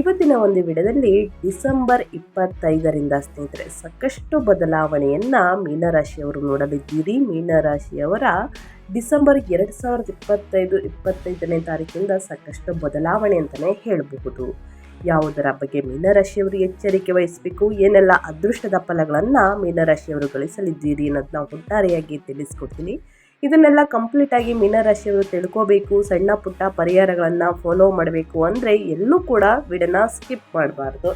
ಇವತ್ತಿನ ಒಂದು ವಿಡದಲ್ಲಿ ಡಿಸೆಂಬರ್ ಇಪ್ಪತ್ತೈದರಿಂದ ಸ್ನೇಹಿತರೆ, ಸಾಕಷ್ಟು ಬದಲಾವಣೆಯನ್ನು ಮೀನರಾಶಿಯವರು ನೋಡಲಿದ್ದೀರಿ. ಮೀನರಾಶಿಯವರ ಡಿಸೆಂಬರ್ ಎರಡು ಸಾವಿರದ ಇಪ್ಪತ್ತೈದು, ಇಪ್ಪತ್ತೈದನೇ ತಾರೀಕಿಂದ ಸಾಕಷ್ಟು ಬದಲಾವಣೆ ಅಂತಲೇ ಹೇಳಬಹುದು. ಯಾವುದರ ಬಗ್ಗೆ ಮೀನರಾಶಿಯವರು ಎಚ್ಚರಿಕೆ ವಹಿಸಬೇಕು, ಏನೆಲ್ಲ ಅದೃಷ್ಟದ ಫಲಗಳನ್ನು ಮೀನರಾಶಿಯವರು ಗಳಿಸಲಿದ್ದೀರಿ ಅನ್ನೋದನ್ನ ಒಟ್ಟಾರೆಯಾಗಿ ತಿಳಿಸ್ಕೊಡ್ತೀನಿ. ಇದನ್ನೆಲ್ಲ ಕಂಪ್ಲೀಟಾಗಿ ಮೀನರಾಶಿಯವರು ತಿಳ್ಕೋಬೇಕು, ಸಣ್ಣ ಪುಟ್ಟ ಪರಿಹಾರಗಳನ್ನು ಫಾಲೋ ಮಾಡಬೇಕು ಅಂದರೆ ಎಲ್ಲೂ ಕೂಡ ವಿಡನ ಸ್ಕಿಪ್ ಮಾಡಬಾರ್ದು.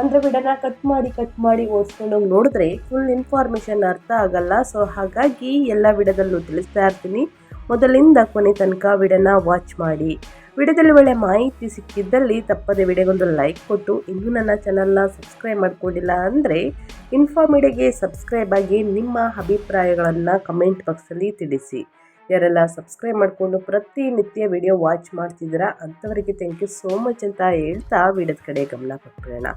ಅಂದರೆ ವಿಡನ ಕಟ್ ಮಾಡಿ ಕಟ್ ಮಾಡಿ ಓದ್ಕೊಂಡು ನೋಡಿದ್ರೆ ಫುಲ್ ಇನ್ಫಾರ್ಮೇಷನ್ ಅರ್ಥ ಆಗಲ್ಲ. ಸೊ ಹಾಗಾಗಿ ಎಲ್ಲ ವಿಡದಲ್ಲೂ ತಿಳಿಸ್ತಾ ಇರ್ತೀನಿ. ಮೊದಲಿಂದ ಕೊನೆ ತನಕ ವಿಡನ ವಾಚ್ ಮಾಡಿ. ವಿಡಿಯೋದಲ್ಲಿ ಒಳ್ಳೆ ಮಾಹಿತಿ ಸಿಕ್ಕಿದ್ದಲ್ಲಿ ತಪ್ಪದೆ ವಿಡಿಯೋಗೊಂದು ಲೈಕ್ ಕೊಟ್ಟು, ಇನ್ನೂ ನನ್ನ ಚಾನಲ್ನ ಸಬ್ಸ್ಕ್ರೈಬ್ ಮಾಡ್ಕೊಂಡಿಲ್ಲ ಅಂದರೆ ಇನ್ಫಾರ್ಮಿಡಿಗೆ ಸಬ್ಸ್ಕ್ರೈಬ್ ಆಗಿ ನಿಮ್ಮ ಅಭಿಪ್ರಾಯಗಳನ್ನು ಕಮೆಂಟ್ ಬಾಕ್ಸಲ್ಲಿ ತಿಳಿಸಿ. ಯಾರೆಲ್ಲ ಸಬ್ಸ್ಕ್ರೈಬ್ ಮಾಡಿಕೊಂಡು ಪ್ರತಿನಿತ್ಯ ವಿಡಿಯೋ ವಾಚ್ ಮಾಡ್ತಿದ್ದೀರಾ ಅಂಥವರಿಗೆ ಥ್ಯಾಂಕ್ ಯು ಸೋ ಮಚ್ ಅಂತ ಹೇಳ್ತಾ ವಿಡಿಯೋದ ಕಡೆ ಗಮನ ಕೊಟ್ಬಿಡೋಣ.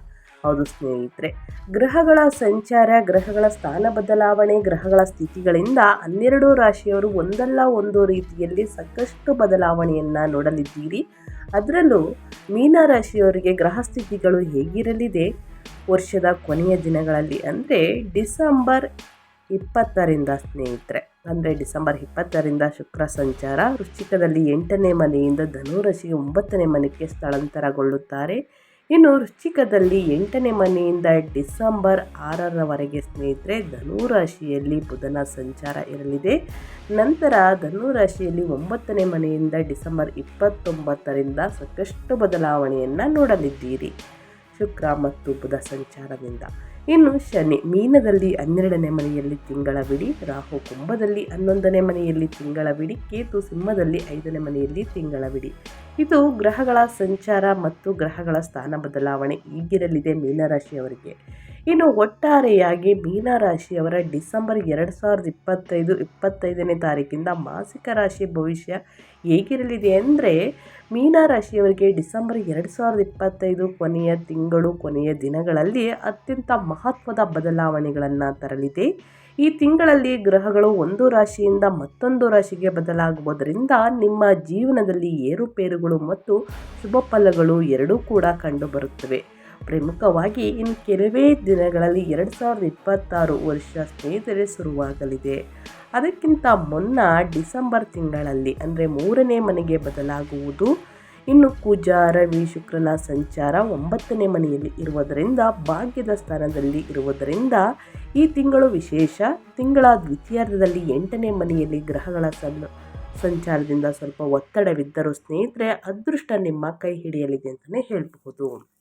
ಹೌದು ಸ್ನೇಹಿತರೆ. ಗ್ರಹಗಳ ಸಂಚಾರ, ಗ್ರಹಗಳ ಸ್ಥಾನ ಬದಲಾವಣೆ, ಗ್ರಹಗಳ ಸ್ಥಿತಿಗಳಿಂದ ಹನ್ನೆರಡು ರಾಶಿಯವರು ಒಂದಲ್ಲ ಒಂದು ರೀತಿಯಲ್ಲಿ ಸಾಕಷ್ಟು ಬದಲಾವಣೆಯನ್ನು ನೋಡಲಿದ್ದೀರಿ. ಅದರಲ್ಲೂ ಮೀನ ರಾಶಿಯವರಿಗೆ ಗ್ರಹ ಸ್ಥಿತಿಗಳು ಹೇಗಿರಲಿದೆ? ವರ್ಷದ ಕೊನೆಯ ದಿನಗಳಲ್ಲಿ ಅಂದರೆ ಡಿಸೆಂಬರ್ ಇಪ್ಪತ್ತರಿಂದ ಸ್ನೇಹಿತರೆ. ಅಂದರೆ ಡಿಸೆಂಬರ್ ಇಪ್ಪತ್ತರಿಂದ ಶುಕ್ರ ಸಂಚಾರ, ವೃಶ್ಚಿಕದಲ್ಲಿ ಎಂಟನೇ ಮನೆಯಿಂದ ಧನುರಾಶಿಗೆ ಒಂಬತ್ತನೇ ಮನೆಗೆ ಸ್ಥಳಾಂತರಗೊಳ್ಳುತ್ತಾರೆ. ಇನ್ನು ವೃಶ್ಚಿಕದಲ್ಲಿ ಎಂಟನೇ ಮನೆಯಿಂದ ಡಿಸೆಂಬರ್ ಆರರವರೆಗೆ ಸ್ನೇಹಿತರೆ, ಧನುರಾಶಿಯಲ್ಲಿ ಬುಧನ ಸಂಚಾರ ಇರಲಿದೆ. ನಂತರ ಧನುರಾಶಿಯಲ್ಲಿ ಒಂಬತ್ತನೇ ಮನೆಯಿಂದ ಡಿಸೆಂಬರ್ ಇಪ್ಪತ್ತೊಂಬತ್ತರಿಂದ ಸಾಕಷ್ಟು ಬದಲಾವಣೆಯನ್ನು ನೋಡಲಿದ್ದೀರಿ. ಶುಕ್ರ ಮತ್ತು ಬುಧ ಸಂಚಾರದಿಂದ. ಇನ್ನು ಶನಿ, ಮೀನದಲ್ಲಿ ಹನ್ನೆರಡನೇ ಮನೆಯಲ್ಲಿ ತಿಂಗಳ ಬಿಡಿ, ರಾಹು ಕುಂಭದಲ್ಲಿ ಹನ್ನೊಂದನೇ ಮನೆಯಲ್ಲಿ ತಿಂಗಳ ಬಿಡಿ, ಕೇತು ಸಿಂಹದಲ್ಲಿ ಐದನೇ ಮನೆಯಲ್ಲಿ ತಿಂಗಳ ಬಿಡಿ. ಇದು ಗ್ರಹಗಳ ಸಂಚಾರ ಮತ್ತು ಗ್ರಹಗಳ ಸ್ಥಾನ ಬದಲಾವಣೆ ಈಗಿರಲಿದೆ ಮೀನರಾಶಿಯವರಿಗೆ. ಇನ್ನು ಒಟ್ಟಾರೆಯಾಗಿ ಮೀನರಾಶಿಯವರ ಡಿಸೆಂಬರ್ ಎರಡು ಸಾವಿರದ ಇಪ್ಪತ್ತೈದು, ಇಪ್ಪತ್ತೈದನೇ ತಾರೀಕಿಂದ ಮಾಸಿಕ ರಾಶಿ ಭವಿಷ್ಯ ಹೇಗಿರಲಿದೆ ಅಂದರೆ, ಮೀನರಾಶಿಯವರಿಗೆ ಡಿಸೆಂಬರ್ ಎರಡು ಸಾವಿರದ ಇಪ್ಪತ್ತೈದು ಕೊನೆಯ ತಿಂಗಳು, ಕೊನೆಯ ದಿನಗಳಲ್ಲಿ ಅತ್ಯಂತ ಮಹತ್ವದ ಬದಲಾವಣೆಗಳನ್ನು ತರಲಿದೆ. ಈ ತಿಂಗಳಲ್ಲಿ ಗ್ರಹಗಳು ಒಂದು ರಾಶಿಯಿಂದ ಮತ್ತೊಂದು ರಾಶಿಗೆ ಬದಲಾಗುವುದರಿಂದ ನಿಮ್ಮ ಜೀವನದಲ್ಲಿ ಏರುಪೇರುಗಳು ಮತ್ತು ಶುಭ ಫಲಗಳು ಎರಡೂ ಕೂಡ ಕಂಡುಬರುತ್ತವೆ. ಪ್ರಮುಖವಾಗಿ ಇನ್ನು ಕೆಲವೇ ದಿನಗಳಲ್ಲಿ ಎರಡು ಸಾವಿರದ ಇಪ್ಪತ್ತಾರು ವರ್ಷ ಸ್ನೇಹಿತರೆ ಶುರುವಾಗಲಿದೆ. ಅದಕ್ಕಿಂತ ಮುನ್ನ ಡಿಸೆಂಬರ್ ತಿಂಗಳಲ್ಲಿ, ಅಂದರೆ ಮೂರನೇ ಮನೆಗೆ ಬದಲಾಗುವುದು. ಇನ್ನು ಪೂಜಾ, ರವಿ, ಶುಕ್ರನ ಸಂಚಾರ ಒಂಬತ್ತನೇ ಮನೆಯಲ್ಲಿ ಇರುವುದರಿಂದ, ಭಾಗ್ಯದ ಸ್ಥಾನದಲ್ಲಿ ಇರುವುದರಿಂದ ಈ ತಿಂಗಳು ವಿಶೇಷ. ತಿಂಗಳ ದ್ವಿತೀಯಾರ್ಧದಲ್ಲಿ ಎಂಟನೇ ಮನೆಯಲ್ಲಿ ಗ್ರಹಗಳ ಸಂಚಾರದಿಂದ ಸ್ವಲ್ಪ ಒತ್ತಡವಿದ್ದರೂ ಸ್ನೇಹಿತರೆ, ಅದೃಷ್ಟ ನಿಮ್ಮ ಕೈ ಹಿಡಿಯಲಿದೆ ಅಂತಲೇ ಹೇಳಬಹುದು.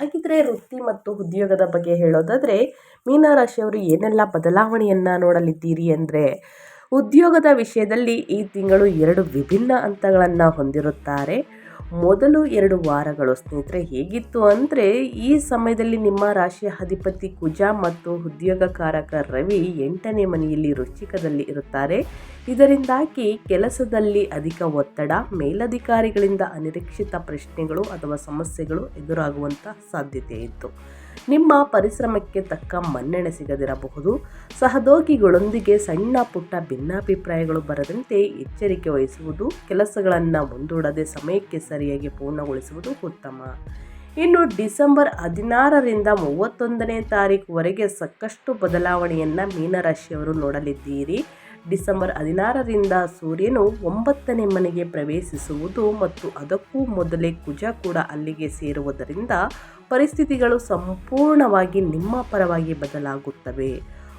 ಹಾಗಿದ್ರೆ ವೃತ್ತಿ ಮತ್ತು ಉದ್ಯೋಗದ ಬಗ್ಗೆ ಹೇಳೋದಾದರೆ, ಮೀನರಾಶಿಯವರು ಏನೆಲ್ಲ ಬದಲಾವಣೆಯನ್ನು ನೋಡಲಿದ್ದೀರಿ ಅಂದರೆ, ಉದ್ಯೋಗದ ವಿಷಯದಲ್ಲಿ ಈ ತಿಂಗಳು ಎರಡು ವಿಭಿನ್ನ ಹಂತಗಳನ್ನು ಹೊಂದಿರುತ್ತಾರೆ. ಮೊದಲು ಎರಡು ವಾರಗಳು ಸ್ನೇಹಿತರೆ, ಹೇಗಿತ್ತು ಅಂದರೆ ಈ ಸಮಯದಲ್ಲಿ ನಿಮ್ಮ ರಾಶಿಯ ಅಧಿಪತಿ ಕುಜ ಮತ್ತು ಉದ್ಯೋಗಕಾರಕ ರವಿ ಎಂಟನೇ ಮನೆಯಲ್ಲಿ ರುಚಿಕದಲ್ಲಿ ಇರುತ್ತಾರೆ. ಇದರಿಂದಾಗಿ ಕೆಲಸದಲ್ಲಿ ಅಧಿಕ ಒತ್ತಡ, ಮೇಲಧಿಕಾರಿಗಳಿಂದ ಅನಿರೀಕ್ಷಿತ ಪ್ರಶ್ನೆಗಳು ಅಥವಾ ಸಮಸ್ಯೆಗಳು ಎದುರಾಗುವಂಥ ಸಾಧ್ಯತೆ ಇತ್ತು. ನಿಮ್ಮ ಪರಿಶ್ರಮಕ್ಕೆ ತಕ್ಕ ಮನ್ನಣೆ ಸಿಗದಿರಬಹುದು. ಸಹದೋಗಿಗಳೊಂದಿಗೆ ಸಣ್ಣ ಪುಟ್ಟ ಭಿನ್ನಾಭಿಪ್ರಾಯಗಳು ಬರದಂತೆ ಎಚ್ಚರಿಕೆ ವಹಿಸುವುದು, ಕೆಲಸಗಳನ್ನು ಮುಂದೂಡದೆ ಸಮಯಕ್ಕೆ ಸರಿಯಾಗಿ ಪೂರ್ಣಗೊಳಿಸುವುದು ಉತ್ತಮ. ಇನ್ನು ಡಿಸೆಂಬರ್ ಹದಿನಾರರಿಂದ ಮೂವತ್ತೊಂದನೇ ತಾರೀಕುವರೆಗೆ ಸಾಕಷ್ಟು ಬದಲಾವಣೆಯನ್ನು ಮೀನರಾಶಿಯವರು ನೋಡಲಿದ್ದೀರಿ. ಡಿಸೆಂಬರ್ ಹದಿನಾರರಿಂದ ಸೂರ್ಯನು ಒಂಬತ್ತನೇ ಮನೆಗೆ ಪ್ರವೇಶಿಸುವುದು ಮತ್ತು ಅದಕ್ಕೂ ಮೊದಲೇ ಕುಜ ಕೂಡ ಅಲ್ಲಿಗೆ ಸೇರುವುದರಿಂದ ಪರಿಸ್ಥಿತಿಗಳು ಸಂಪೂರ್ಣವಾಗಿ ನಿಮ್ಮ ಪರವಾಗಿ ಬದಲಾಗುತ್ತವೆ.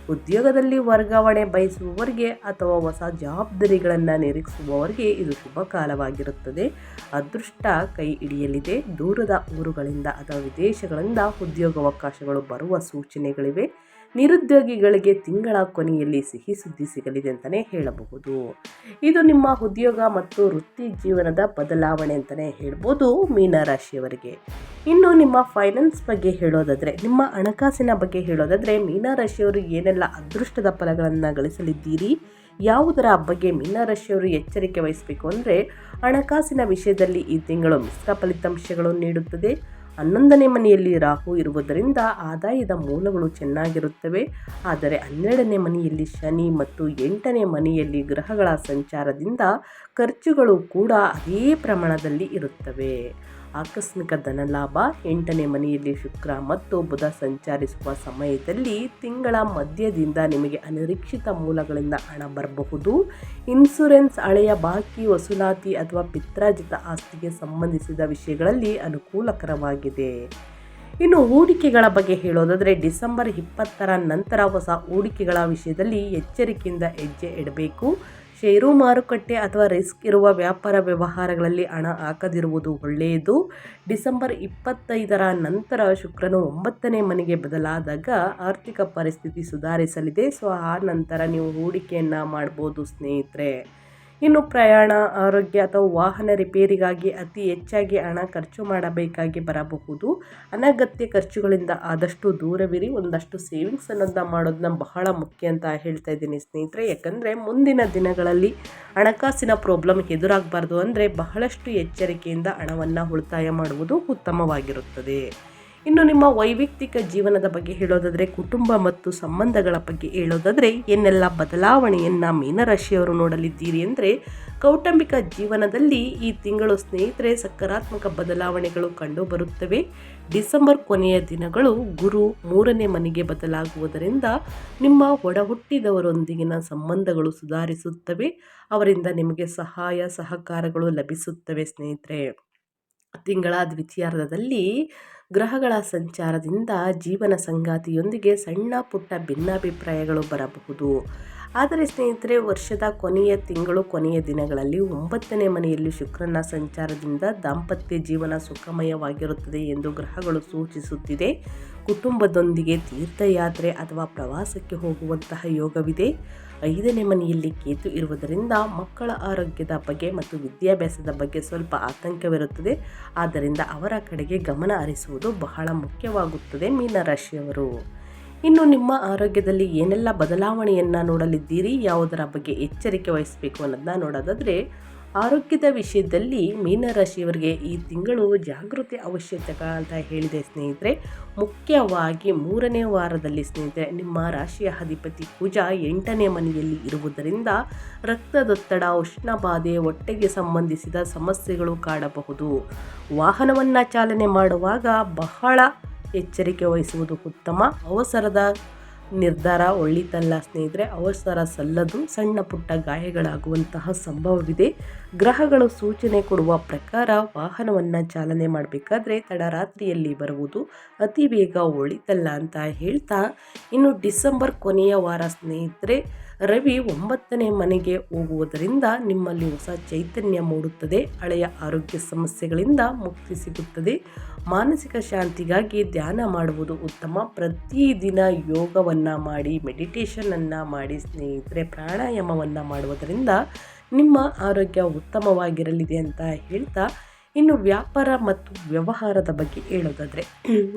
ಉದ್ಯೋಗದಲ್ಲಿ ವರ್ಗಾವಣೆ ಬಯಸುವವರಿಗೆ ಅಥವಾ ಹೊಸ ಜವಾಬ್ದಾರಿಗಳನ್ನು ನಿರೀಕ್ಷಿಸುವವರಿಗೆ ಇದು ಶುಭ ಕಾಲವಾಗಿರುತ್ತದೆ. ಅದೃಷ್ಟ ಕೈ ಹಿಡಿಯಲಿದೆ. ದೂರದ ಊರುಗಳಿಂದ ಅಥವಾ ವಿದೇಶಗಳಿಂದ ಉದ್ಯೋಗಾವಕಾಶಗಳು ಬರುವ ಸೂಚನೆಗಳಿವೆ. ನಿರುದ್ಯೋಗಿಗಳಿಗೆ ತಿಂಗಳ ಕೊನೆಯಲ್ಲಿ ಸಿಹಿ ಸುದ್ದಿ ಸಿಗಲಿದೆ ಅಂತಲೇ ಹೇಳಬಹುದು. ಇದು ನಿಮ್ಮ ಉದ್ಯೋಗ ಮತ್ತು ವೃತ್ತಿ ಜೀವನದ ಬದಲಾವಣೆ ಅಂತಲೇ ಹೇಳ್ಬೋದು ಮೀನರಾಶಿಯವರಿಗೆ. ಇನ್ನು ನಿಮ್ಮ ಫೈನಾನ್ಸ್ ಬಗ್ಗೆ ಹೇಳೋದಾದರೆ, ನಿಮ್ಮ ಹಣಕಾಸಿನ ಬಗ್ಗೆ ಹೇಳೋದಾದರೆ ಮೀನರಾಶಿಯವರು ಏನೆಲ್ಲ ಅದೃಷ್ಟದ ಫಲಗಳನ್ನು ಗಳಿಸಲಿದ್ದೀರಿ? ಯಾವುದರ ಬಗ್ಗೆ ಮೀನರಾಶಿಯವರು ಎಚ್ಚರಿಕೆ ವಹಿಸಬೇಕು ಅಂದರೆ, ಹಣಕಾಸಿನ ವಿಷಯದಲ್ಲಿ ಈ ತಿಂಗಳು ಮಿಶ್ರ ಫಲಿತಾಂಶಗಳು ನೀಡುತ್ತದೆ. ಹನ್ನೊಂದನೇ ಮನೆಯಲ್ಲಿ ರಾಹು ಇರುವುದರಿಂದ ಆದಾಯದ ಮೂಲಗಳು ಚೆನ್ನಾಗಿರುತ್ತವೆ. ಆದರೆ ಹನ್ನೆರಡನೇ ಮನೆಯಲ್ಲಿ ಶನಿ ಮತ್ತು ಎಂಟನೇ ಮನೆಯಲ್ಲಿ ಗ್ರಹಗಳ ಸಂಚಾರದಿಂದ ಖರ್ಚುಗಳು ಕೂಡ ಅದೇ ಪ್ರಮಾಣದಲ್ಲಿ ಇರುತ್ತವೆ. ಆಕಸ್ಮಿಕ ಧನಲಾಭ, ಎಂಟನೇ ಮನೆಯಲ್ಲಿ ಶುಕ್ರ ಮತ್ತು ಬುಧ ಸಂಚರಿಸುವ ಸಮಯದಲ್ಲಿ ತಿಂಗಳ ಮಧ್ಯದಿಂದ ನಿಮಗೆ ಅನಿರೀಕ್ಷಿತ ಮೂಲಗಳಿಂದ ಹಣ ಬರಬಹುದು. ಇನ್ಸುರೆನ್ಸ್ ಹಳೆಯ ಬಾಕಿ, ವಸೂಲಾತಿ ಅಥವಾ ಪಿತ್ರಾಜಿತ ಆಸ್ತಿಗೆ ಸಂಬಂಧಿಸಿದ ವಿಷಯಗಳಲ್ಲಿ ಅನುಕೂಲಕರವಾಗಿದೆ. ಇನ್ನು ಹೂಡಿಕೆಗಳ ಬಗ್ಗೆ ಹೇಳೋದಾದರೆ, ಡಿಸೆಂಬರ್ ಇಪ್ಪತ್ತರ ನಂತರ ಹೊಸ ಹೂಡಿಕೆಗಳ ವಿಷಯದಲ್ಲಿ ಎಚ್ಚರಿಕೆಯಿಂದ ಹೆಜ್ಜೆ ಇಡಬೇಕು. ಷೇರು ಮಾರುಕಟ್ಟೆ ಅಥವಾ ರಿಸ್ಕ್ ಇರುವ ವ್ಯಾಪಾರ ವ್ಯವಹಾರಗಳಲ್ಲಿ ಹಣ ಹಾಕದಿರುವುದು ಒಳ್ಳೆಯದು. ಡಿಸೆಂಬರ್ ಇಪ್ಪತ್ತೈದರ ನಂತರ ಶುಕ್ರನು ಒಂಬತ್ತನೇ ಮನೆಗೆ ಬದಲಾದಾಗ ಆರ್ಥಿಕ ಪರಿಸ್ಥಿತಿ ಸುಧಾರಿಸಲಿದೆ. ಸೊ, ಆ ನಂತರ ನೀವು ಹೂಡಿಕೆಯನ್ನು ಮಾಡ್ಬೋದು ಸ್ನೇಹಿತರೆ. ಇನ್ನು ಪ್ರಯಾಣ, ಆರೋಗ್ಯ ಅಥವಾ ವಾಹನ ರಿಪೇರಿಗಾಗಿ ಅತಿ ಹೆಚ್ಚಾಗಿ ಹಣ ಖರ್ಚು ಮಾಡಬೇಕಾಗಿ ಬರಬಹುದು. ಅನಗತ್ಯ ಖರ್ಚುಗಳಿಂದ ಆದಷ್ಟು ದೂರವಿರಿ. ಒಂದಷ್ಟು ಸೇವಿಂಗ್ಸ್ ಅನ್ನೋದನ್ನ ಮಾಡೋದನ್ನ ಬಹಳ ಮುಖ್ಯ ಅಂತ ಹೇಳ್ತಾ ಇದ್ದೀನಿ ಸ್ನೇಹಿತರೆ. ಯಾಕಂದರೆ ಮುಂದಿನ ದಿನಗಳಲ್ಲಿ ಹಣಕಾಸಿನ ಪ್ರಾಬ್ಲಮ್ ಎದುರಾಗಬಾರ್ದು ಅಂದರೆ ಬಹಳಷ್ಟು ಎಚ್ಚರಿಕೆಯಿಂದ ಹಣವನ್ನು ಉಳಿತಾಯ ಮಾಡುವುದು ಉತ್ತಮವಾಗಿರುತ್ತದೆ. ಇನ್ನು ನಿಮ್ಮ ವೈಯಕ್ತಿಕ ಜೀವನದ ಬಗ್ಗೆ ಹೇಳೋದಾದರೆ, ಕುಟುಂಬ ಮತ್ತು ಸಂಬಂಧಗಳ ಬಗ್ಗೆ ಹೇಳೋದಾದರೆ ಏನೆಲ್ಲ ಬದಲಾವಣೆಯನ್ನು ಮೀನರಾಶಿಯವರು ನೋಡಲಿದ್ದೀರಿ ಅಂದ್ರೆ, ಕೌಟುಂಬಿಕ ಜೀವನದಲ್ಲಿ ಈ ತಿಂಗಳು ಸ್ನೇಹಿತರೆ, ಸಕಾರಾತ್ಮಕ ಬದಲಾವಣೆಗಳು ಕಂಡುಬರುತ್ತವೆ. ಡಿಸೆಂಬರ್ ಕೊನೆಯ ದಿನಗಳು ಗುರು ಮೂರನೇ ಮನೆಗೆ ಬದಲಾಗುವುದರಿಂದ ನಿಮ್ಮ ಒಡಹುಟ್ಟಿದವರೊಂದಿಗಿನ ಸಂಬಂಧಗಳು ಸುಧಾರಿಸುತ್ತವೆ. ಅವರಿಂದ ನಿಮಗೆ ಸಹಾಯ, ಸಹಕಾರಗಳು ಲಭಿಸುತ್ತವೆ ಸ್ನೇಹಿತರೆ. ತಿಂಗಳ ದ್ವಿತೀಯಾರ್ಧದಲ್ಲಿ ಗ್ರಹಗಳ ಸಂಚಾರದಿಂದ ಜೀವನ ಸಂಗಾತಿಯೊಂದಿಗೆ ಸಣ್ಣ ಪುಟ್ಟ ಭಿನ್ನಾಭಿಪ್ರಾಯಗಳು ಬರಬಹುದು. ಆದರೆ ಸ್ನೇಹಿತರೆ, ವರ್ಷದ ಕೊನೆಯ ತಿಂಗಳು, ಕೊನೆಯ ದಿನಗಳಲ್ಲಿ ಒಂಬತ್ತನೇ ಮನೆಯಲ್ಲಿ ಶುಕ್ರನ ಸಂಚಾರದಿಂದ ದಾಂಪತ್ಯ ಜೀವನ ಸುಖಮಯವಾಗಿರುತ್ತದೆ ಎಂದು ಗ್ರಹಗಳು ಸೂಚಿಸುತ್ತಿದೆ. ಕುಟುಂಬದೊಂದಿಗೆ ತೀರ್ಥಯಾತ್ರೆ ಅಥವಾ ಪ್ರವಾಸಕ್ಕೆ ಹೋಗುವಂತಹ ಯೋಗವಿದೆ. ಐದನೇ ಮನೆಯಲ್ಲಿ ಕೇತು ಇರುವುದರಿಂದ ಮಕ್ಕಳ ಆರೋಗ್ಯದ ಬಗ್ಗೆ ಮತ್ತು ವಿದ್ಯಾಭ್ಯಾಸದ ಬಗ್ಗೆ ಸ್ವಲ್ಪ ಆತಂಕವಿರುತ್ತದೆ. ಆದ್ದರಿಂದ ಅವರ ಕಡೆಗೆ ಗಮನ ಹರಿಸುವುದು ಬಹಳ ಮುಖ್ಯವಾಗುತ್ತದೆ ಮೀನರಾಶಿಯವರು ಇನ್ನು ನಿಮ್ಮ ಆರೋಗ್ಯದಲ್ಲಿ ಏನೆಲ್ಲ ಬದಲಾವಣೆಯನ್ನು ನೋಡಲಿದ್ದೀರಿ? ಯಾವುದರ ಬಗ್ಗೆ ಎಚ್ಚರಿಕೆ ವಹಿಸಬೇಕು ಅನ್ನೋದನ್ನ ನೋಡೋದಾದರೆ ಆರೋಗ್ಯದ ವಿಷಯದಲ್ಲಿ ಮೀನರಾಶಿಯವರಿಗೆ ಈ ತಿಂಗಳು ಜಾಗೃತಿ ಅವಶ್ಯಕ ಅಂತ ಹೇಳಿದೆ ಸ್ನೇಹಿತರೆ. ಮುಖ್ಯವಾಗಿ ಮೂರನೇ ವಾರದಲ್ಲಿ ಸ್ನೇಹಿತರೆ, ನಿಮ್ಮ ರಾಶಿಯ ಅಧಿಪತಿ ಕುಜ ಎಂಟನೇ ಮನೆಯಲ್ಲಿ ಇರುವುದರಿಂದ ರಕ್ತದೊತ್ತಡ, ಉಷ್ಣಬಾಧೆ, ಹೊಟ್ಟೆಗೆ ಸಂಬಂಧಿಸಿದ ಸಮಸ್ಯೆಗಳು ಕಾಡಬಹುದು. ವಾಹನವನ್ನು ಚಾಲನೆ ಮಾಡುವಾಗ ಬಹಳ ಎಚ್ಚರಿಕೆ ವಹಿಸುವುದು ಉತ್ತಮ. ಅವಸರದ ನಿರ್ಧಾರ, ಒಳ್ಳಿತಲ್ಲ ಸ್ನೇಹಿತರೆ. ಅವಸರ ಸಲ್ಲದು ಸಣ್ಣ ಪುಟ್ಟ ಗಾಯಗಳಾಗುವಂತಹ ಸಂಭವವಿದೆ. ಗ್ರಹಗಳು ಸೂಚನೆ ಕೊಡುವ ಪ್ರಕಾರ ವಾಹನವನ್ನು ಚಾಲನೆ ಮಾಡಬೇಕಾದ್ರೆ ತಡರಾತ್ರಿಯಲ್ಲಿ ಬರುವುದು ಅತಿ ಬೇಗ ಒಳಿತಲ್ಲ ಅಂತ ಹೇಳ್ತಾ ಇನ್ನು ಡಿಸೆಂಬರ್ ಕೊನೆಯ ವಾರ ಸ್ನೇಹಿತರೆ ರವಿ ಒಂಬತ್ತನೇ ಮನೆಗೆ ಹೋಗುವುದರಿಂದ ನಿಮ್ಮಲ್ಲಿ ಹೊಸ ಚೈತನ್ಯ ಮೂಡುತ್ತದೆ, ಹಳೆಯ ಆರೋಗ್ಯ ಸಮಸ್ಯೆಗಳಿಂದ ಮುಕ್ತಿ ಸಿಗುತ್ತದೆ. ಮಾನಸಿಕ ಶಾಂತಿಗಾಗಿ ಧ್ಯಾನ ಮಾಡುವುದು ಉತ್ತಮ. ಪ್ರತಿದಿನ ಯೋಗವನ್ನು ಮಾಡಿ ಮೆಡಿಟೇಷನನ್ನು ಮಾಡಿ, ಸ್ನೇಹಿತರೆ, ಪ್ರಾಣಾಯಾಮವನ್ನು ಮಾಡುವುದರಿಂದ ನಿಮ್ಮ ಆರೋಗ್ಯ ಉತ್ತಮವಾಗಿರಲಿದೆ ಅಂತ ಹೇಳ್ತಾ, ಇನ್ನು ವ್ಯಾಪಾರ ಮತ್ತು ವ್ಯವಹಾರದ ಬಗ್ಗೆ ಹೇಳೋದಾದರೆ,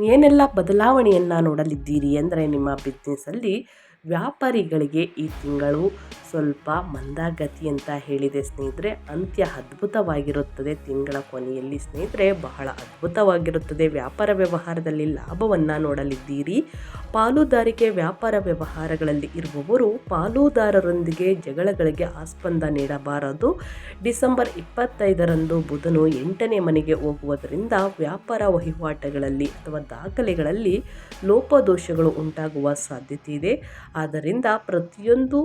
ಏನೆಲ್ಲ ಬದಲಾವಣೆಯನ್ನು ನೋಡಲಿದ್ದೀರಿ ಅಂದರೆ ನಿಮ್ಮ ಬಿಸ್ನೆಸ್ಸಲ್ಲಿ ವ್ಯಾಪಾರಿಗಳಿಗೆ ಈ ತಿಂಗಳು ಸ್ವಲ್ಪ ಮಂದಗತಿ ಅಂತ ಹೇಳಿದೆ ಸ್ನೇಹಿತರೆ. ಅಂತ್ಯ ಅದ್ಭುತವಾಗಿರುತ್ತದೆ. ತಿಂಗಳ ಕೊನೆಯಲ್ಲಿ ಸ್ನೇಹಿತರೆ, ಬಹಳ ಅದ್ಭುತವಾಗಿರುತ್ತದೆ. ವ್ಯಾಪಾರ ವ್ಯವಹಾರದಲ್ಲಿ ಲಾಭವನ್ನು ನೋಡಲಿದ್ದೀರಿ. ಪಾಲುದಾರಿಕೆ ವ್ಯಾಪಾರ ವ್ಯವಹಾರಗಳಲ್ಲಿ ಇರುವವರು ಪಾಲುದಾರರೊಂದಿಗೆ ಜಗಳಗಳಿಗೆ ಆಸ್ಪಂದ ನೀಡಬಾರದು. ಡಿಸೆಂಬರ್ ಇಪ್ಪತ್ತೈದರಂದು ಬುಧನು ಎಂಟನೇ ಮನೆಗೆ ಹೋಗುವುದರಿಂದ ವ್ಯಾಪಾರ ವಹಿವಾಟುಗಳಲ್ಲಿ ಅಥವಾ ದಾಖಲೆಗಳಲ್ಲಿ ಲೋಪದೋಷಗಳು ಉಂಟಾಗುವ ಸಾಧ್ಯತೆ ಇದೆ. ಆದ್ದರಿಂದ ಪ್ರತಿಯೊಂದು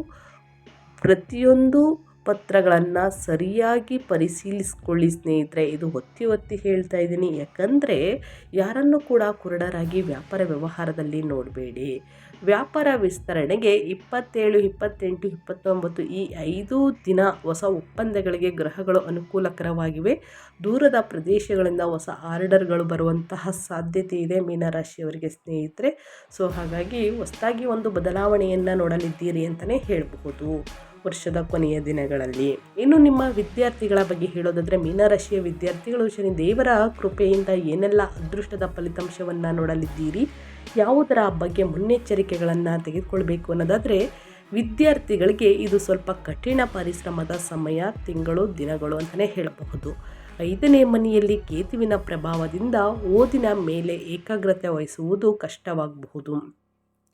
ಪ್ರತಿಯೊಂದು ಪತ್ರಗಳನ್ನು ಸರಿಯಾಗಿ ಪರಿಶೀಲಿಸ್ಕೊಳ್ಳಿ ಸ್ನೇಹಿತರೆ. ಇದು ಒತ್ತಿ ಒತ್ತಿ ಹೇಳ್ತಾ ಇದ್ದೀನಿ. ಯಾಕಂದರೆ ಯಾರನ್ನು ಕೂಡ ಕುರುಡರಾಗಿ ವ್ಯಾಪಾರ ವ್ಯವಹಾರದಲ್ಲಿ ನೋಡಬೇಡಿ. ವ್ಯಾಪಾರ ವಿಸ್ತರಣೆಗೆ ಇಪ್ಪತ್ತೇಳು, ಇಪ್ಪತ್ತೆಂಟು, ಇಪ್ಪತ್ತೊಂಬತ್ತು ಈ ಐದು ದಿನ ಹೊಸ ಒಪ್ಪಂದಗಳಿಗೆ ಗ್ರಹಗಳು ಅನುಕೂಲಕರವಾಗಿವೆ. ದೂರದ ಪ್ರದೇಶಗಳಿಂದ ಹೊಸ ಆರ್ಡರ್ಗಳು ಬರುವಂತಹ ಸಾಧ್ಯತೆ ಇದೆ ಮೀನರಾಶಿಯವರಿಗೆ ಸ್ನೇಹಿತರೆ. ಸೊ, ಹಾಗಾಗಿ ಹೊಸದಾಗಿ ಒಂದು ಬದಲಾವಣೆಯನ್ನು ನೋಡಲಿದ್ದೀರಿ ಅಂತಲೇ ಹೇಳಬಹುದು. ವರ್ಷದ ಕೊನೆಯ ದಿನಗಳಲ್ಲಿ. ಇನ್ನು ನಿಮ್ಮ ವಿದ್ಯಾರ್ಥಿಗಳ ಬಗ್ಗೆ ಹೇಳೋದಾದರೆ ಮೀನರಾಶಿಯ ವಿದ್ಯಾರ್ಥಿಗಳು ಶನಿ ದೇವರ ಕೃಪೆಯಿಂದ ಏನೆಲ್ಲ ಅದೃಷ್ಟದ ಫಲಿತಾಂಶವನ್ನು ನೋಡಲಿದ್ದೀರಿ? ಯಾವುದರ ಬಗ್ಗೆ ಮುನ್ನೆಚ್ಚರಿಕೆಗಳನ್ನು ತೆಗೆದುಕೊಳ್ಬೇಕು ಅನ್ನೋದಾದರೆ ವಿದ್ಯಾರ್ಥಿಗಳಿಗೆ ಇದು ಸ್ವಲ್ಪ ಕಠಿಣ ಪರಿಶ್ರಮದ ಸಮಯ, ತಿಂಗಳು, ದಿನಗಳು ಅಂತಲೇ ಹೇಳಬಹುದು. ಐದನೇ ಮನೆಯಲ್ಲಿ ಕೇತುವಿನ ಪ್ರಭಾವದಿಂದ ಓದಿನ ಮೇಲೆ ಏಕಾಗ್ರತೆ ವಹಿಸುವುದು ಕಷ್ಟವಾಗಬಹುದು.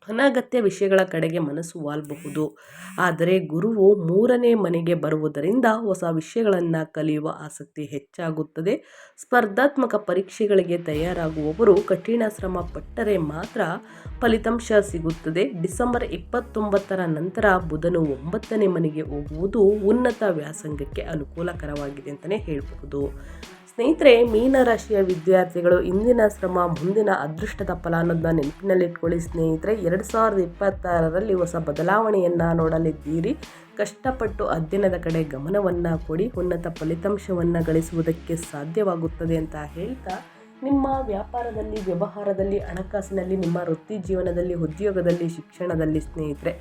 ಅನಗತ್ಯ ವಿಷಯಗಳ ಕಡೆಗೆ ಮನಸ್ಸು ವಾಲ್ಬಹುದು. ಆದರೆ ಗುರುವು ಮೂರನೇ ಮನೆಗೆ ಬರುವುದರಿಂದ ಹೊಸ ವಿಷಯಗಳನ್ನು ಕಲಿಯುವ ಆಸಕ್ತಿ ಹೆಚ್ಚಾಗುತ್ತದೆ. ಸ್ಪರ್ಧಾತ್ಮಕ ಪರೀಕ್ಷೆಗಳಿಗೆ ತಯಾರಾಗುವವರು ಕಠಿಣ ಶ್ರಮ ಪಟ್ಟರೆ ಮಾತ್ರ ಫಲಿತಾಂಶ ಸಿಗುತ್ತದೆ. ಡಿಸೆಂಬರ್ ಇಪ್ಪತ್ತೊಂಬತ್ತರ ನಂತರ ಬುಧನು ಒಂಬತ್ತನೇ ಮನೆಗೆ ಹೋಗುವುದು ಉನ್ನತ ವ್ಯಾಸಂಗಕ್ಕೆ ಅನುಕೂಲಕರವಾಗಿದೆ ಅಂತಲೇ ಹೇಳಬಹುದು. ಸ್ನೇಹಿತರೆ, ಮೀನರಾಶಿಯ ವಿದ್ಯಾರ್ಥಿಗಳು ಇಂದಿನ ಶ್ರಮ, ಮುಂದಿನ ಅದೃಷ್ಟದ ಫಲ ಅನ್ನೋದನ್ನ ನೆನಪಿನಲ್ಲಿಟ್ಕೊಳ್ಳಿ ಸ್ನೇಹಿತರೆ. ಎರಡು ಸಾವಿರದ ಇಪ್ಪತ್ತಾರರಲ್ಲಿ ಹೊಸ ಬದಲಾವಣೆಯನ್ನು ನೋಡಲಿದ್ದೀರಿ. ಕಷ್ಟಪಟ್ಟು ಅಧ್ಯಯನದ ಕಡೆ ಗಮನವನ್ನು ಕೊಡಿ. ಉನ್ನತ ಫಲಿತಾಂಶವನ್ನು ಗಳಿಸುವುದಕ್ಕೆ ಸಾಧ್ಯವಾಗುತ್ತದೆ ಅಂತ ಹೇಳ್ತಾ, ನಿಮ್ಮ ವ್ಯಾಪಾರದಲ್ಲಿ, ವ್ಯವಹಾರದಲ್ಲಿ, ಹಣಕಾಸಿನಲ್ಲಿ, ನಿಮ್ಮ ವೃತ್ತಿ ಜೀವನದಲ್ಲಿ, ಉದ್ಯೋಗದಲ್ಲಿ, ಶಿಕ್ಷಣದಲ್ಲಿ ಸ್ನೇಹಿತರೆ,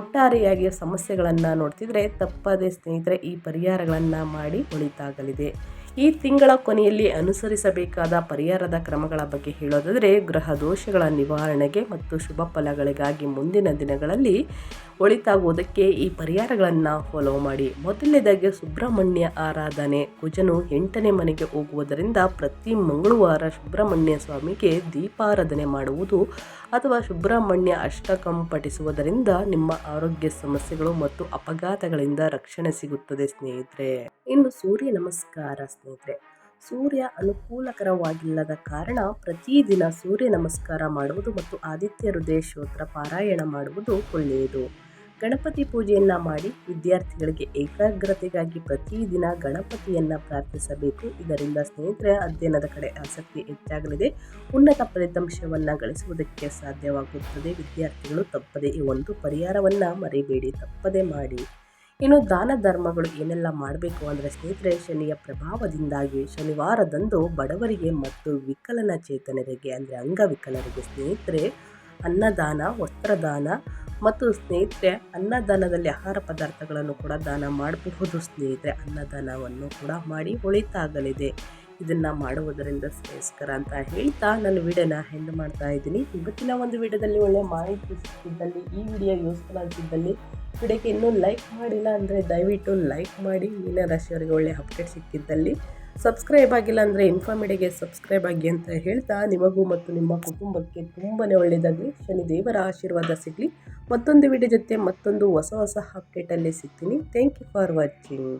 ಒಟ್ಟಾರೆಯಾಗಿ ಸಮಸ್ಯೆಗಳನ್ನು ನೋಡ್ತಿದ್ರೆ ತಪ್ಪದೆ ಸ್ನೇಹಿತರೆ ಈ ಪರಿಹಾರಗಳನ್ನು ಮಾಡಿ ಒಳಿತಾಗಲಿದೆ. ಈ ತಿಂಗಳ ಕೊನೆಯಲ್ಲಿ ಅನುಸರಿಸಬೇಕಾದ ಪರಿಹಾರದ ಕ್ರಮಗಳ ಬಗ್ಗೆ ಹೇಳೋದಾದರೆ, ಗ್ರಹ ದೋಷಗಳ ನಿವಾರಣೆಗೆ ಮತ್ತು ಶುಭ ಫಲಗಳಿಗಾಗಿ ಮುಂದಿನ ದಿನಗಳಲ್ಲಿ ಒಳಿತಾಗುವುದಕ್ಕೆ ಈ ಪರಿಹಾರಗಳನ್ನು ಫಾಲೋ ಮಾಡಿ. ಮೊದಲನೇದಾಗಿ ಸುಬ್ರಹ್ಮಣ್ಯ ಆರಾಧನೆ. ಕುಜನು ಎಂಟನೇ ಮನೆಗೆ ಹೋಗುವುದರಿಂದ ಪ್ರತಿ ಮಂಗಳವಾರ ಸುಬ್ರಹ್ಮಣ್ಯ ಸ್ವಾಮಿಗೆ ದೀಪಾರಾಧನೆ ಮಾಡುವುದು ಅಥವಾ ಸುಬ್ರಹ್ಮಣ್ಯ ಅಷ್ಟಕಂ ಪಠಿಸುವುದರಿಂದ ನಿಮ್ಮ ಆರೋಗ್ಯ ಸಮಸ್ಯೆಗಳು ಮತ್ತು ಅಪಘಾತಗಳಿಂದ ರಕ್ಷಣೆ ಸಿಗುತ್ತದೆ ಸ್ನೇಹಿತರೆ. ಇನ್ನು ಸೂರ್ಯ ನಮಸ್ಕಾರ. ಸ್ನೇಹಿತರೆ ಸೂರ್ಯ ಅನುಕೂಲಕರವಾಗಿಲ್ಲದ ಕಾರಣ ಪ್ರತಿದಿನ ಸೂರ್ಯ ನಮಸ್ಕಾರ ಮಾಡುವುದು ಮತ್ತು ಆದಿತ್ಯ ಹೃದಯ ಶ್ರೋತ್ರ ಪಾರಾಯಣ ಮಾಡುವುದು ಒಳ್ಳೆಯದು. ಗಣಪತಿ ಪೂಜೆಯನ್ನು ಮಾಡಿ ವಿದ್ಯಾರ್ಥಿಗಳಿಗೆ ಏಕಾಗ್ರತೆಗಾಗಿ ಪ್ರತಿದಿನ ಗಣಪತಿಯನ್ನು ಪ್ರಾರ್ಥಿಸಬೇಕು. ಇದರಿಂದ ಸ್ನೇಹಿತರ, ಅಧ್ಯಯನದ ಕಡೆ ಆಸಕ್ತಿ ಹೆಚ್ಚಾಗಲಿದೆ. ಉನ್ನತ ಫಲಿತಾಂಶವನ್ನು ಗಳಿಸುವುದಕ್ಕೆ ಸಾಧ್ಯವಾಗುತ್ತದೆ. ವಿದ್ಯಾರ್ಥಿಗಳು ತಪ್ಪದೆ ಈ ಒಂದು ಪರಿಹಾರವನ್ನು ಮರಿಬೇಡಿ. ತಪ್ಪದೆ ಮಾಡಿ. ಇನ್ನು ದಾನ ಧರ್ಮಗಳು ಏನೆಲ್ಲ ಮಾಡಬೇಕು ಅಂದರೆ ಸ್ನೇಹಿತರೆ, ಶನಿಯ ಪ್ರಭಾವದಿಂದಾಗಿ ಶನಿವಾರದಂದು ಬಡವರಿಗೆ ಮತ್ತು ವಿಕಲನ ಚೇತನರಿಗೆ ಅಂದರೆ ಅಂಗವಿಕಲರಿಗೆ ಸ್ನೇಹಿತರೆ, ಅನ್ನದಾನ, ವಸ್ತ್ರದಾನ ಮತ್ತು ಸ್ನೇಹಿತರೆ, ಅನ್ನದಾನದಲ್ಲಿ ಆಹಾರ ಪದಾರ್ಥಗಳನ್ನು ಕೂಡ ದಾನ ಮಾಡಬಹುದು ಸ್ನೇಹಿತರೆ. ಅನ್ನದಾನವನ್ನು ಕೂಡ ಮಾಡಿ ಒಳಿತಾಗಲಿದೆ. ಇದನ್ನು ಮಾಡುವುದರಿಂದ ಶ್ರೇಯಸ್ಕರ ಅಂತ ಹೇಳ್ತಾ ನಾನು ವಿಡಿಯೋನ ಹೆಂಡ್ ಮಾಡ್ತಾ ಇದ್ದೀನಿ. ಇವತ್ತಿನ ಒಂದು ವಿಡಿಯೋದಲ್ಲಿ ಒಳ್ಳೆಯ ಮಾಹಿತಿ ಸಿಕ್ಕಿದ್ದಲ್ಲಿ, ಈ ವಿಡಿಯೋ ಯೂಸ್ಫುಲ್ ಆಗಿದ್ದಲ್ಲಿ ವಿಡಿಯೋಕ್ಕೆ ಇನ್ನೂ ಲೈಕ್ ಮಾಡಿಲ್ಲ ಅಂದರೆ ದಯವಿಟ್ಟು ಲೈಕ್ ಮಾಡಿ. ಮೀನರಾಶಿಯವರಿಗೆ ಒಳ್ಳೆಯ ಅಪ್ಡೇಟ್ ಸಿಕ್ಕಿದ್ದಲ್ಲಿ ಸಬ್ಸ್ಕ್ರೈಬ್ ಆಗಿಲ್ಲ ಅಂದರೆ ಇನ್ಫಾಮಿಡಿಗೆ ಸಬ್ಸ್ಕ್ರೈಬ್ ಆಗಿ ಅಂತ ಹೇಳ್ತಾ ನಿಮಗೂ ಮತ್ತು ನಿಮ್ಮ ಕುಟುಂಬಕ್ಕೆ ತುಂಬಾ ಒಳ್ಳೆಯದಾಗಲಿ. ಶನಿ ದೇವರ ಆಶೀರ್ವಾದ ಸಿಗಲಿ. ಮತ್ತೊಂದು ವಿಡಿಯೋ ಜೊತೆ ಮತ್ತೊಂದು ಹೊಸ ಹೊಸ ಅಪ್ಡೇಟಲ್ಲಿ ಸಿಗ್ತೀನಿ. Thank you for watching